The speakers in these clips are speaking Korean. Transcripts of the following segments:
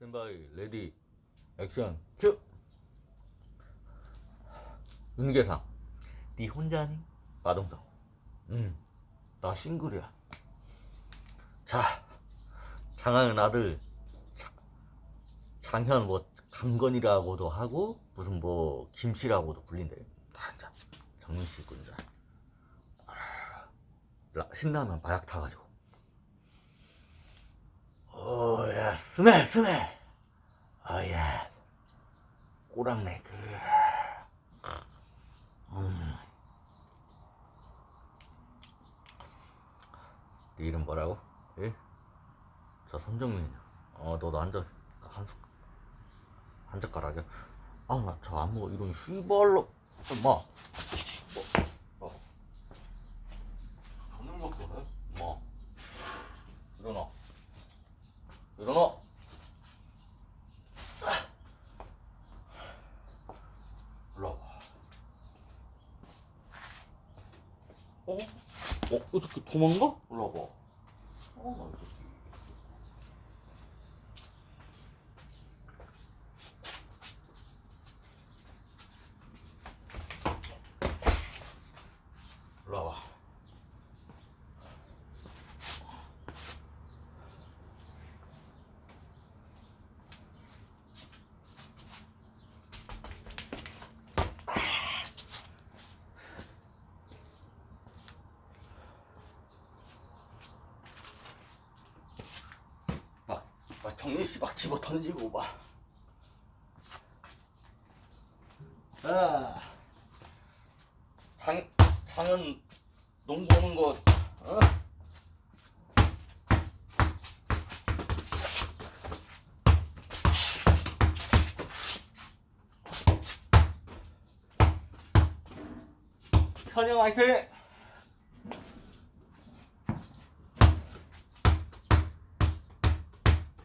스탠바이 레디 액션 큐! 윤계상. 니 혼자니? 마동석. 응나 싱글이야. 자 장하는 아들 자- 장현 뭐 강건이라고도 하고 무슨 뭐 김씨라고도 불린대. 다 이제 정민씨 군자 아, 라- 신라면 마약 타가지고 오 야 스멜 스멜 어예 꼬랑내 그 음. 네 이름 뭐라고? 예? 저 손정민이야 어 너도 앉아 한 숟, 한 젓가락이야 아 나 저 안 먹어 이런 휘발로 엄마 뭐? 뭐? 저녁 먹고 해? 뭐? 일어나 일어나 올라와 어? 어? 어떻게 도망가? 올라와봐 어, 나 이거 올라와. 막, 막 정민 씨막 집어 던지고 막. 아, 장 장은 농구 오는 거. 어? 현영 화이팅!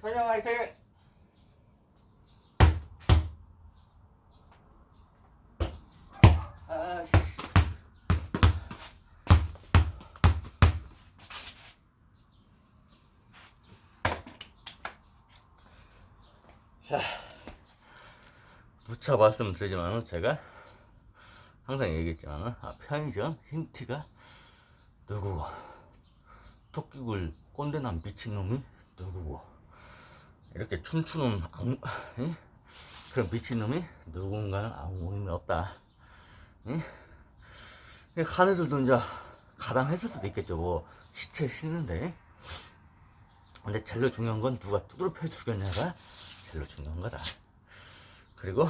현영 화이팅! 아씨. 자, 누차 말씀드리지만 제가 항상 얘기했지만 아, 편의점 힌트가 누구고 토끼굴 꼰대남 미친놈이 누구고 이렇게 춤추는 악, 이? 그런 미친놈이 누군가는 아무 의미 없다 이? 간 애들도 이제 가담했을 수도 있겠죠 뭐 시체 씻는데 근데 제일 중요한 건 누가 뚜드려 죽였냐가 제일 중요한 거다 그리고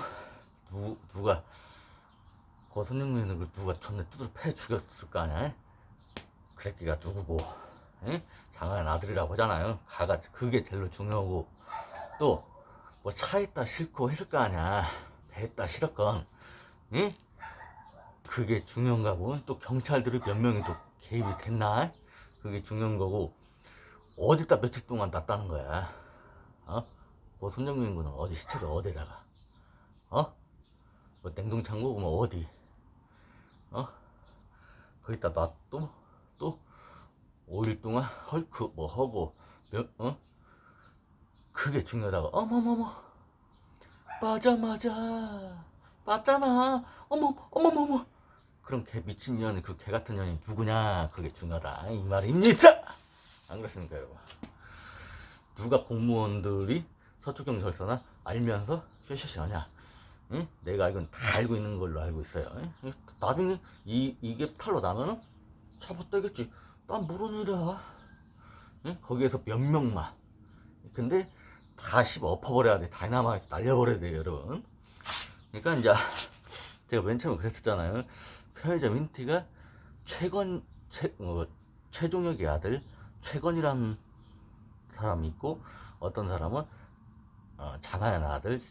누, 누가 고선영민은 그 누가 존나 두드려 패 죽였을 거 아니야? 그 새끼가 누구고, 응? 장한 아들이라고 하잖아요. 가가 그게 제일 중요하고 또 뭐차 있다 싫고 했을 거 아니야. 배 있다 싫었건, 응? 그게 중요한 거고 또 경찰들이 몇 명이 또 개입이 됐나? 그게 중요한 거고 어디다 며칠 동안 놨다는 거야. 어? 고 손정민 군은 어디 시체를 어디다가, 어? 뭐 냉동창고 뭐 어디? 어? 거기다 놔또 또 5일 동안 헐크 뭐 하고 몇, 어? 그게 중요하다고 어머머머 맞아 맞잖아 어머 어머머머 그럼 개 미친 년이 그개 같은 년이 누구냐 그게 중요하다 이 말입니다 안 그렇습니까 여러분 누가 공무원들이 서초경찰서나 알면서 쉐쉐쉐 하냐 응? 내가 이건 다 알고 있는 걸로 알고 있어요. 응? 나중에 이, 이게 탈로 나면은 잡아떼겠지. 난 모르는 일이야. 응? 거기에서 몇 명만. 근데 다 씹어 엎어버려야 돼. 다이나마이트 날려버려야 돼, 여러분. 그러니까 이제 제가 맨 처음에 그랬었잖아요. 편의점 힌트가 최건, 최, 어, 최종혁의 아들 최건이라는 사람이 있고 어떤 사람은 어, 장하연 아들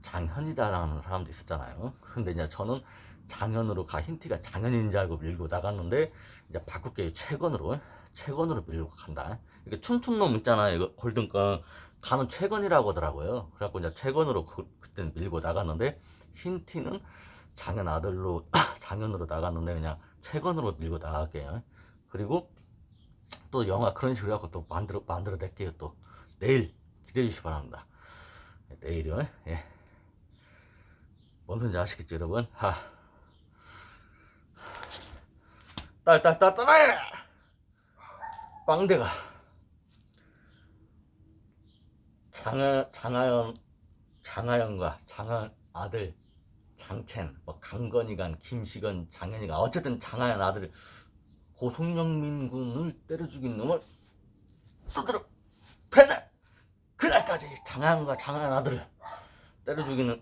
장현이다라는 사람도 있었잖아요. 근데 이제 저는 장현으로 가 힌트가 장현인 줄 알고 밀고 나갔는데 이제 바꿀게요. 최건으로 최건으로 밀고 간다. 이게 춤춘 놈 있잖아요. 이거 골든건 가는 최건이라고 하더라고요. 그래갖고 이제 최건으로 그, 그때 밀고 나갔는데 힌트는 장현 아들로 장현으로 나갔는데 그냥 최건으로 밀고 나갈게요. 그리고 또 영화 그런 식으로 해갖고 또 만들어 만들어 낼게요. 또 내일 기대해 주시기 바랍니다. 내일은 예. 뭔 소리인지 아시겠죠 여러분? 하. 딸딸딸딸 빵대가 장하 장하연 장하연과 장하연 아들 장첸 뭐 강건이간 김시건 장현이가 어쨌든 장하연 아들 고송영민 군을 때려 죽인 놈을 두드러 패는 그날까지 장하연과 장하연 아들을 때려 죽이는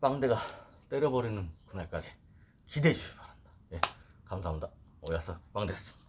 빵대가 때려버리는 그날까지 기대해 주시기 바랍니다. 예, 감사합니다. 오야서 빵대였습니다.